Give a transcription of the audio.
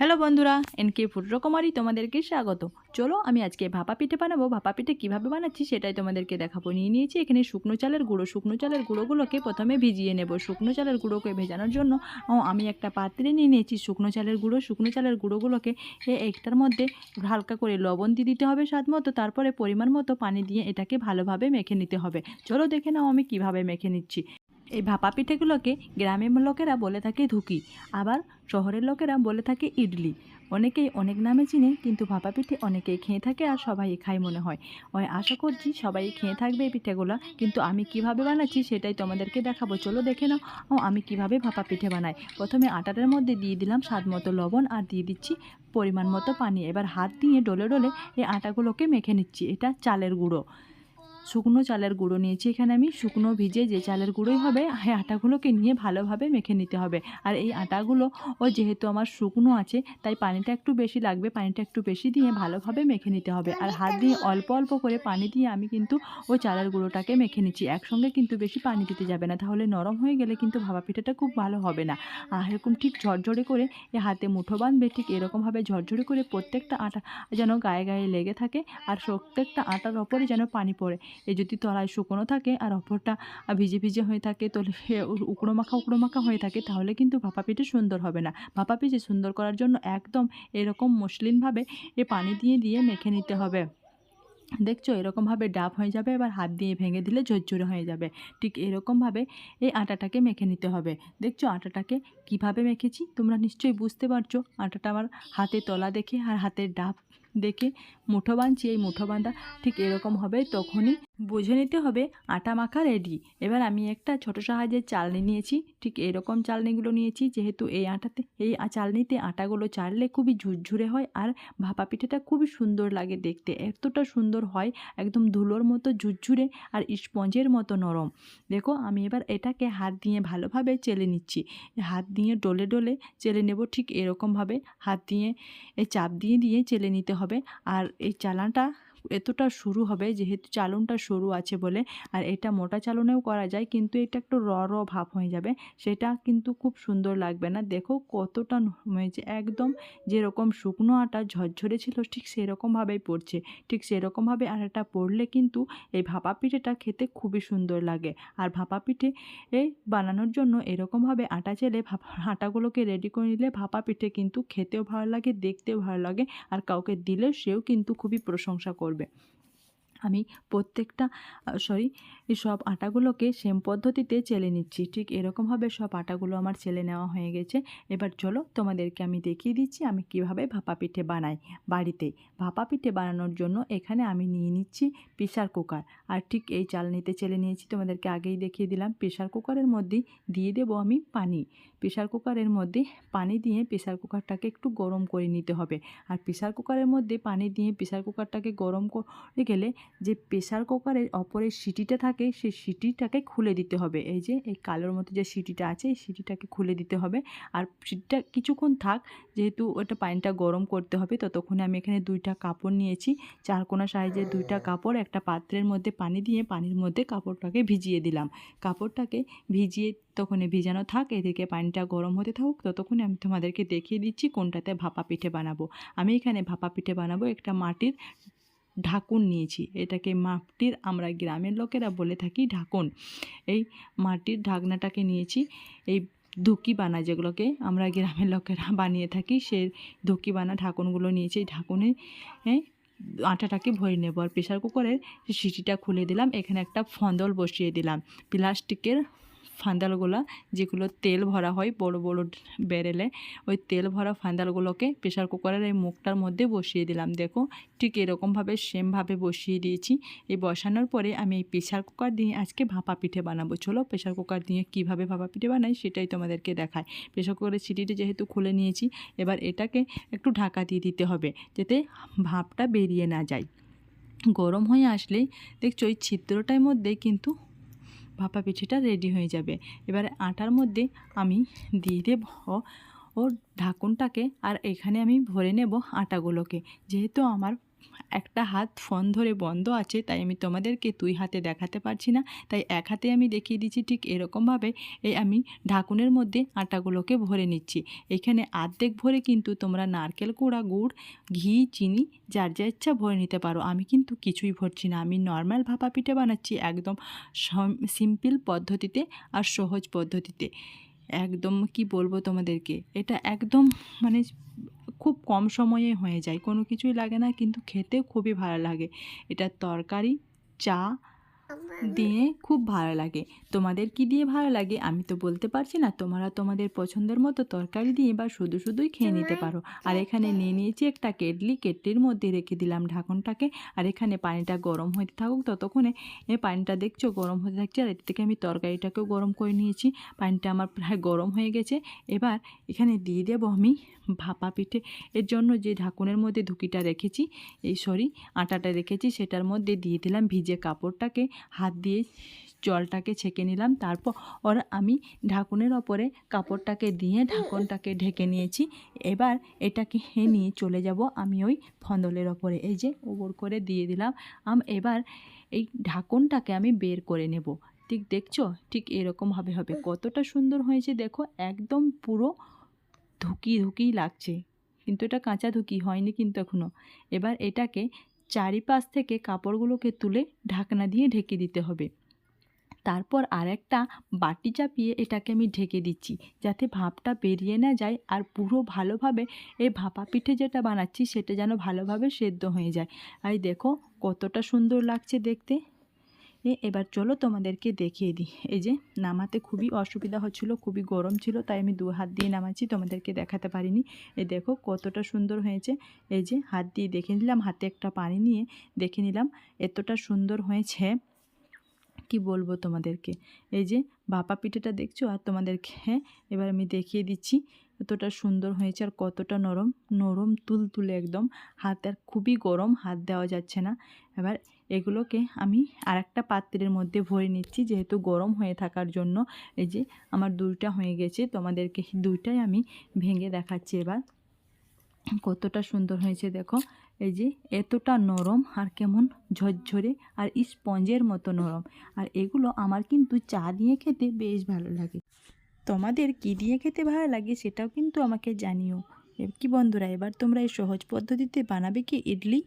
Hello বন্ধুরা, NK food রকমারি তোমাদেরকে স্বাগত। চলো আমি আজকে ভাপা পিঠে বানাবো। ভাপা পিঠে কীভাবে বানাচ্ছি সেটাই তোমাদেরকে দেখাবো। নিয়ে নিয়েছি এখানে শুকনো চালের গুঁড়ো। শুকনো চালের গুঁড়োগুলোকে প্রথমে ভিজিয়ে নেব। শুকনো চালের গুঁড়োকে ভেজানোর জন্য আমি একটা পাত্রে নিয়ে নিয়েছি শুকনো চালের গুঁড়ো। শুকনো চালের গুঁড়োগুলোকে এ একটার মধ্যে হালকা করে লবণ দিয়ে দিতে হবে স্বাদ মতো তারপরে পরিমাণ মতো পানি দিয়ে এটাকে ভালোভাবে মেখে নিতে হবে। চলো দেখে নাও আমি কীভাবে মেখে নিচ্ছি। এই ভাপা পিঠেগুলোকে গ্রামের লোকেরা বলে থাকে ধুকি, আবার শহরের লোকেরা বলে থাকে ইডলি। অনেকেই অনেক নামে চিনে, কিন্তু ভাপা পিঠে অনেকেই খেয়ে থাকে আর সবাই খায় মনে হয়। ওই আশা করছি সবাই খেয়ে থাকবে এই পিঠেগুলো, কিন্তু আমি কীভাবে বানাচ্ছি সেটাই তোমাদেরকে দেখাবো। চলো দেখে নাও আমি কীভাবে ভাপা পিঠে বানাই। প্রথমে আটাটার মধ্যে দিয়ে দিলাম স্বাদ মতো লবণ আর দিয়ে দিচ্ছি পরিমাণ মতো পানি। এবার হাত দিয়ে ডলে ডলে এই আটাগুলোকে মেখে নিচ্ছি। এটা চালের গুঁড়ো। শুকনো চালের গুঁড়ো নিয়েছি। এখানে আমি শুকনো ভিজে যে চালের গুঁড়োই হবে এই আটাগুলোকে নিয়ে ভালোভাবে মেখে নিতে হবে। আর এই আটাগুলো, ও যেহেতু আমার শুকনো আছে, তাই পানিটা একটু বেশি লাগবে, পানিটা একটু বেশি দিয়ে ভালোভাবে মেখে নিতে হবে। আর হাত দিয়ে অল্প অল্প করে পানি দিয়ে আমি কিন্তু ও চালের গুঁড়োটাকে মেখে নিচ্ছি। একসঙ্গে কিন্তু বেশি পানি দিতে যাবে না। তাহলে নরম হয়ে গেলে কিন্তু ভাপা পিঠাটা খুব ভালো হবে না। আর এরকম ঠিক ঝরঝরে করে এ হাতে মুঠো বাঁধবে, ঠিক এরকমভাবে ঝরঝরে করে প্রত্যেকটা আটা যেন গায়ে গায়ে লেগে থাকে, আর প্রত্যেকটা আটার ওপরে যেন পানি পড়ে। এই যদি তলায় শুকনো থাকে আর অপরটা ভিজে ভিজে হয়ে থাকে তলে উকড়ো মাখা উকড়ো মাখা হয়ে থাকে, তাহলে কিন্তু ভাপা পিঠে সুন্দর হবে না। ভাপা পিঠে সুন্দর করার জন্য একদম এরকম মসলিনভাবে এ পানি দিয়ে দিয়ে মেখে নিতে হবে। দেখছ এরকমভাবে ডাব হয়ে যাবে, এবার হাত দিয়ে ভেঙে দিলে ঝরঝরে হয়ে যাবে। ঠিক এরকমভাবে এই আটাটাকে মেখে নিতে হবে। দেখছ, আটাটাকে কীভাবে মেখেছি? তোমরা নিশ্চয়ই বুঝতে পারছ, আটাটা আমার হাতে তলা দেখে আর হাতের ডাব দেখে মুঠো বাঁধছি এই মুঠো বাঁধা ঠিক এরকম হবে তখনই বুঝে নিতে হবে আটা মাখা রেডি এবার আমি একটা ছোট সাহায্যের চালনি নিয়েছি, ঠিক এরকম চালনিগুলো নিয়েছি, যেহেতু এই আটাতে, এই চালনিতে আটাগুলো চাললে খুবই ঝুরঝুরে হয় আর ভাপা পিঠেটা খুবই সুন্দর লাগে দেখতে, এতটা সুন্দর হয়, একদম ধুলোর মতো ঝুরঝুরে আর স্পঞ্জের মতো নরম। দেখো আমি এবার এটাকে হাত দিয়ে ভালোভাবে চেলে নিচ্ছি। হাত দিয়ে ডলে ডলে চেলে নেব ঠিক এরকমভাবে, হাত দিয়ে চাপ দিয়ে দিয়ে চেলে নিতে হবে। আর এই চালানটা এতটা শুরু হবে যেহেতু চালনটা সরু আছে বলে, আর এটা মোটা চালনেও করা যায়, কিন্তু এটা একটু র র ভাব হয়ে যাবে। সেটা কিন্তু খুব সুন্দর লাগবে না। দেখো কতটা হয়েছে। একদম যেরকম শুকনো আটা ঝরঝরে ছিল, ঠিক সেরকমভাবেই পড়ছে। ঠিক সেরকমভাবে আর আটাটা পড়লে কিন্তু এই ভাপা পিঠেটা খেতে খুবই সুন্দর লাগে। আর ভাপা পিঠে বানানোর জন্য এরকমভাবে আটা চেলে ভাপা, আটাগুলোকে রেডি করে নিলে ভাপা পিঠে কিন্তু খেতেও ভালো লাগে, দেখতেও ভালো লাগে। আর কাউকে দিলেও সেও কিন্তু খুবই প্রশংসা করবে। আমি প্রত্যেকটা সরি সব আটাগুলোকে সেম পদ্ধতিতে চেলে নিচ্ছি। ঠিক এরকমভাবে সব আটাগুলো আমার চেলে নেওয়া হয়ে গেছে। এবার চলো তোমাদেরকে আমি দেখিয়ে দিচ্ছি আমি কীভাবে ভাপা পিঠে বানাই। বাড়িতেই ভাপা পিঠে বানানোর জন্য এখানে আমি নিয়ে নিচ্ছি প্রেশার কুকার আর ঠিক এই চালনিতে চেলে নিয়েছি, তোমাদেরকে আগেই দেখিয়ে দিলাম। প্রেশার কুকারের মধ্যে দিয়ে দেবো আমি পানি। প্রেশার কুকারের মধ্যে পানি দিয়ে প্রেশার কুকারটাকে একটু গরম করে নিতে হবে। আর প্রেশার কুকারের মধ্যে পানি দিয়ে প্রেশার কুকারটাকে গরম করে, গেলে যে প্রেশার কুকারের অপরের সিটিটা থাকে, সেই সিটিটাকে খুলে দিতে হবে। এই যে, এই কালোর মতো যে সিটিটা আছে, এই সিটিটাকে খুলে দিতে হবে। আর সিটিটা কিছুক্ষণ থাক, যেহেতু ওটা পানিটা গরম করতে হবে ততক্ষণে আমি এখানে দুইটা কাপড় নিয়েছি। চারকোনা সাইজের দুইটা কাপড়, একটা পাত্রের মধ্যে পানি দিয়ে পানির মধ্যে কাপড়টাকে ভিজিয়ে দিলাম। কাপড়টাকে ভিজিয়ে তখন ভিজানো থাক, এদিকে পানিটা গরম হতে থাকুক ততক্ষণে আমি তোমাদেরকে দেখিয়ে দিচ্ছি কোনটাতে ভাপা পিঠে বানাবো। আমি এখানে ভাপা পিঠে বানাবো একটা মাটির ঢাকুন নিয়েছি। এটাকে মাটির, আমরা গ্রামের লোকেরা বলে থাকি ঢাকুন। এই মাটির ঢাকনাটাকে নিয়েছি। এই ধুকি বানা যেগুলোকে আমরা গ্রামের লোকেরা বানিয়ে থাকি সে ধুকি বানা ঢাকুনগুলো নিয়েছি। এই ঢাকুনে আটাটাকে ভরে নেব। আর প্রেশার কুকারের সিটিটা খুলে দিলাম। এখানে একটা ফন্দল বসিয়ে দিলাম। প্লাস্টিকের ফান্দালগুলো, যেগুলো তেল ভরা হয় বড় বড় বেরেলে, ওই তেল ভরা ফান্দালগুলোকে প্রেশার কুকারের এই মুখটার মধ্যে বসিয়ে দিলাম। দেখো, ঠিক এরকমভাবে সেমভাবে বসিয়ে দিয়েছি। এই বসানোর পরে আমি এই প্রেশার কুকার দিয়ে আজকে ভাপা পিঠে বানাবো। চলো প্রেশার কুকার দিয়ে কীভাবে ভাপা পিঠে বানাই সেটাই তোমাদেরকে দেখায় প্রেশার কুকারের সিটিটা যেহেতু খুলে নিয়েছি, এবার এটাকে একটু ঢাকা দিয়ে দিতে হবে, যাতে ভাপটা বেরিয়ে না যায়। গরম হয়ে আসলেই, দেখছ ওই ছিদ্রটার মধ্যেই কিন্তু ভাপা পিঠেটা রেডি হয়ে যাবে। এবারে আটার মধ্যে আমি দিয়ে দেব ও ঢাকুনটাকে আর এখানে আমি ভরে নেব আটাগুলোকে। যেহেতু আমার একটা হাত ফোন ধরে বন্ধ আছে, তাই আমি তোমাদেরকে দুই হাতে দেখাতে পারছি না। তাই এক হাতে আমি দেখিয়ে দিচ্ছি ঠিক এরকমভাবে, এই আমি ঢাকুনের মধ্যে আটাগুলোকে ভরে নিচ্ছি। এখানে অর্ধেক ভরে কিন্তু তোমরা নারকেল কুড়া, গুড়, ঘি, চিনি, যার যা ইচ্ছা ভরে নিতে পারো। আমি কিন্তু কিছুই ভরছি না। আমি নর্মাল ভাপা পিঠে বানাচ্ছি একদম সিম্পল পদ্ধতিতে আর সহজ পদ্ধতিতে। একদম কি বলব তোমাদেরকে? এটা একদম মানে খুব কম সময়ে হয়ে যায়। কোনো কিছুই লাগে না, কিন্তু খেতে খুবই ভালো লাগে। এটা তরকারি, চা দিয়ে খুব ভালো লাগে। তোমাদের কি দিয়ে ভালো লাগে? আমি তো বলতে পারছি না। তোমরা তোমাদের পছন্দের মতো তরকারি দিয়ে বা শুধু শুধুই খেয়ে নিতে পারো। আর এখানে নিয়ে নিয়েছি একটা কেটলি। কেটলির মধ্যে রেখে দিলাম ঢাকনটাকে। আর এখানে পানিটা গরম হতে থাকুক ততক্ষণে। এ পানিটা দেখছ? গরম হতে থাকছে। আর এর থেকে আমি তরকারিটাকেও গরম করে নিয়েছি। পানিটা আমার প্রায় গরম হয়ে গেছে। এবার এখানে দিয়ে দেবো আমি ভাপা পিঠে। এর জন্য যে ঢাকুনের মধ্যে ধুকিটা রেখেছি এই সরি আটাটা রেখেছি সেটার মধ্যে দিয়ে দিলাম ভিজে কাপড়টাকে। হাত দিয়ে জলটাকে ছেঁকে নিলাম। তারপর ওর আমি ঢাকুনের ওপরে কাপড়টাকে দিয়ে ঢাকনটাকে ঢেকে নিয়েছি। এবার এটাকে হে নিয়ে চলে যাব আমি ওই ফন্দলের ওপরে। এই যে ওপর করে দিয়ে দিলাম। আম, এবার এই ঢাকনটাকে আমি বের করে নেব। ঠিক দেখছ? ঠিক এরকমভাবে হবে কতটা সুন্দর হয়েছে দেখো, একদম পুরো ধুকি ধুকি লাগছে। কিন্তু এটা কাঁচা ধুকি হয়নি কিন্তু এখনও এবার এটাকে চারিপাশ থেকে কাপড়গুলোকে তুলে ঢাকনা দিয়ে ঢেকে দিতে হবে। তারপর আরেকটা বাটি চাপিয়ে এটাকে আমি ঢেকে দিচ্ছি, যাতে ভাপটা বেরিয়ে না যায় আর পুরো ভালোভাবে এই ভাপা পিঠে যেটা বানাচ্ছি সেটা যেন ভালোভাবে সেদ্ধ হয়ে যায়। আর দেখো কতটা সুন্দর লাগছে দেখতে। এবার চলো তোমাদেরকে দেখিয়ে দিই। এই যে, নামাতে খুবই অসুবিধা হচ্ছিল, খুবই গরম ছিল, তাই আমি দু হাত দিয়ে নামাচ্ছি, তোমাদেরকে দেখাতে পারিনি। এই দেখো কতটা সুন্দর হয়েছে। এই যে, হাত দিয়ে দেখে নিলাম, হাতে একটা পানি নিয়ে দেখে নিলাম, এতটা সুন্দর হয়েছে। কি বলব তোমাদেরকে? এই যে ভাপা পিঠেটা দেখছ? আর তোমাদেরকে হ্যাঁ এবার আমি দেখিয়ে দিচ্ছি, এতটা সুন্দর হয়েছে আর কতটা নরম নরম তুল তুলে একদম। হাত আর খুবই গরম, হাত দেওয়া যাচ্ছে না। এবার এগুলোকে আমি আরেকটা পাত্রের মধ্যে ভরে নিচ্ছি, যেহেতু গরম হয়ে থাকার জন্য। এই যে আমার দুইটা হয়ে গেছে, তোমাদেরকে দুইটাই আমি ভেঙে দেখাচ্ছি এবার। কতটা সুন্দর হয়েছে দেখো। এই যে এতটা নরম আর কেমন ঝরঝরে আর স্পঞ্জের মতো নরম। আর এগুলো আমার কিন্তু চা দিয়ে খেতে বেশ ভালো লাগে। তোমাদের কী দিয়ে খেতে ভালো লাগে সেটাও কিন্তু আমাকে জানিও। কি বন্ধুরা, এবার তোমরা এই সহজ পদ্ধতিতে বানাবে কি ইডলি?